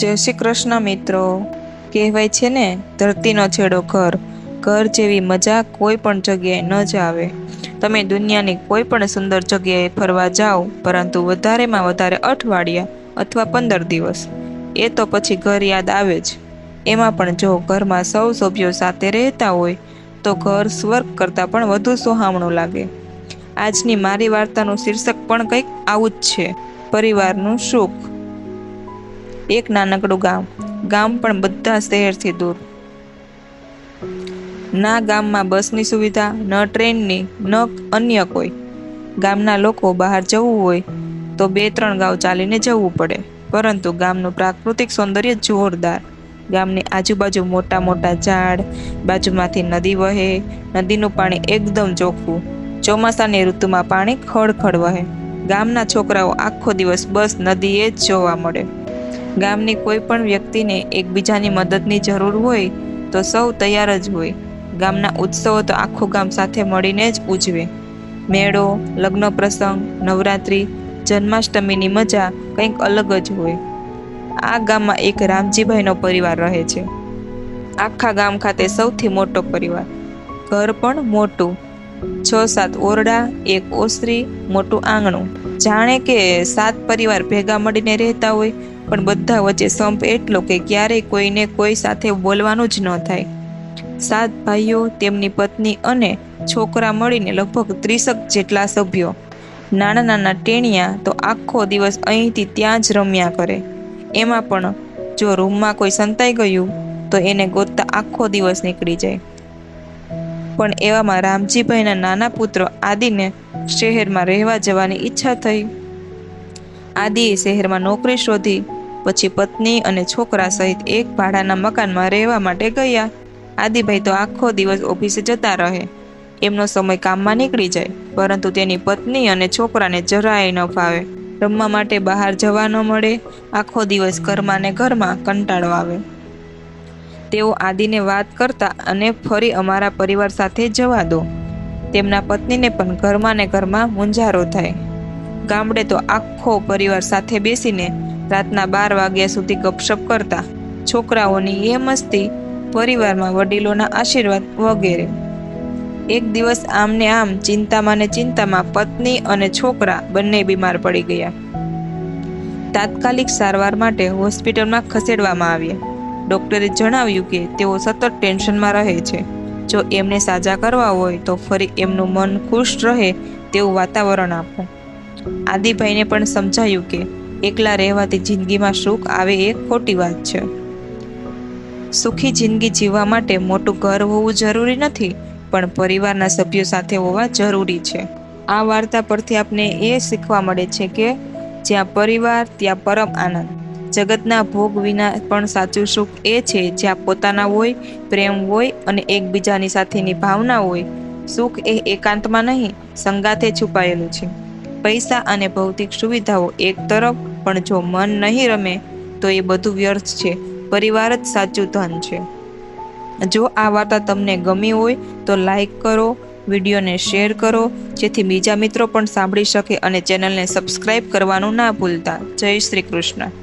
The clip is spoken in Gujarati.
જય શ્રી કૃષ્ણ મિત્રો. કહેવાય છે ને, ધરતીનો છેડો ઘર. ઘર જેવી મજા કોઈ પણ જગ્યાએ ન જ આવે. તમે દુનિયાની કોઈ પણ સુંદર જગ્યાએ ફરવા જાઓ, પરંતુ વધારેમાં વધારે અઠવાડિયા અથવા પંદર દિવસ. એ તો પછી ઘર યાદ આવે જ. એમાં પણ જો ઘરમાં સૌ સભ્યો સાથે રહેતા હોય, તો ઘર સ્વર્ગ કરતાં પણ વધુ સુહામણું લાગે. આજની મારી વાર્તાનું શીર્ષક પણ કંઈક આવું જ છે. પરિવારનું સુખ. એક નાનકડું ગામ. ગામ પણ બધા શહેરથી દૂર. ના ગામમાં બસની સુવિધા, ન ટ્રેનની, ન અન્ય કોઈ. ગામના લોકો બહાર જવું હોય તો બે ત્રણ ગાંવ ચાલીને જવું પડે. પરંતુ ગામનું પ્રાકૃતિક સૌંદર્ય જોરદાર. ગામની આજુબાજુ મોટા મોટા ઝાડ, બાજુમાંથી નદી વહે, નદીનું પાણી એકદમ ચોખ્ખું. ચોમાસાની ઋતુમાં પાણી ખળખળ વહે. ગામના છોકરાઓ આખો દિવસ બસ નદીએ જ જોવા મળે. ગામની કોઈ પણ વ્યક્તિને એકબીજાની મદદની જરૂર હોય તો સૌ તૈયાર જ હોય. ગામના ઉત્સવો તો આખું ગામ સાથે મળીને જ ઉજવે. મેળો, લગ્ન પ્રસંગ, નવરાત્રિ, જન્માષ્ટમીની મજા કંઈક અલગ જ હોય. આ ગામમાં એક રામજીભાઈનો પરિવાર રહે છે. આખા ગામ ખાતે સૌથી મોટો પરિવાર. ઘર પણ મોટું. છ સાત ઓરડા, એક ઓસરી, મોટું આંગણું. જાણે કે સાત પરિવાર ભેગા મળીને રહેતા હોય પણ બધા વચ્ચે સંપ એટલો કે ક્યારેય કોઈને કોઈ સાથે બોલવાનું જ ન થાય. સાત ભાઈઓ, તેમની પત્ની અને છોકરા મળીને લગભગ ત્રીસક જેટલા સભ્યો. નાના નાના ટેણિયા તો આખો દિવસ અહીંથી ત્યાં જ રમ્યા કરે. એમાં પણ જો રૂમમાં કોઈ સંતાઈ ગયું, તો એને ગોતતા આખો દિવસ નીકળી જાય. પણ એવામાં રામજીભાઈના નાના પુત્ર આદિને શહેરમાં રહેવા જવાની ઈચ્છા થઈ. આદિએ શહેરમાં નોકરી શોધી પછી પત્ની અને છોકરા સહિત એક ભાડાના મકાનમાં રહેવા માટે ગયા. આદિભાઈ તો આખો દિવસ ઓફિસે જતા રહે. એમનો સમય કામમાં નીકળી જાય, પરંતુ તેની પત્ની અને છોકરાને જરાય ન ફાવે. રમવા માટે બહાર જવા ન મળે, આખો દિવસ ઘરમાં ને ઘરમાં કંટાળો આવે. તેઓ આદિને વાત કરતા અને ફરી અમારા પરિવાર સાથે જવા દો. તેમના પત્નીને પણ ઘરમાં ને ઘરમાં મૂંઝારો થાય. ગામડે તો આખો પરિવાર સાથે બેસીને રાતના બાર વાગ્યા સુધી ગપશપ કરતા. છોકરાઓની એ મસ્તી પરિવારમાં વડીલોના આશીર્વાદ વગેરે. એક દિવસ આમને આમ ચિંતામાં ને ચિંતામાં પત્ની અને છોકરા બંને બીમાર પડી ગયા. તાત્કાલિક સારવાર માટે હોસ્પિટલમાં ખસેડવામાં આવ્યા. ડૉક્ટરે જણાવ્યું કે તેઓ સતત ટેન્શનમાં રહે છે. જો એમને સાજા કરવા હોય તો ફરી એમનું મન ખુશ રહે તેવું વાતાવરણ આપો. આદિભાઈને પણ સમજાયું કે એકલા રહેવાથી જિંદગીમાં સુખ આવે એ ખોટી વાત છે. સુખી જિંદગી જીવવા માટે મોટું ઘર હોવું જરૂરી નથી, પણ પરિવારના સભ્યો સાથે હોવા જરૂરી છે. આ વાર્તા પરથી આપને એ શીખવા મળે છે કે જ્યાં પરિવાર, ત્યાં પરમ આનંદ. જગતના ભોગ વિના પણ સાચું સુખ એ છે જ્યાં પોતાના હોય, પ્રેમ હોય અને એકબીજાની સાથેની ભાવના હોય. સુખ એ એકાંતમાં નહીં, સંગાથે છુપાયેલું છે. પૈસા અને ભૌતિક સુવિધાઓ એક તરફ, પણ જો મન નહીં રમે, તો એ બધું વ્યર્થ છે. પરિવાર જ સાચું ધન છે. જો આ વાર્તા તમને ગમી હોય, તો લાઈક કરો, વિડીયોને શેર કરો, જેથી બીજા મિત્રો પણ સાંભળી શકે અને ચેનલને સબસ્ક્રાઈબ કરવાનું ના ભૂલતા. જય શ્રી કૃષ્ણ.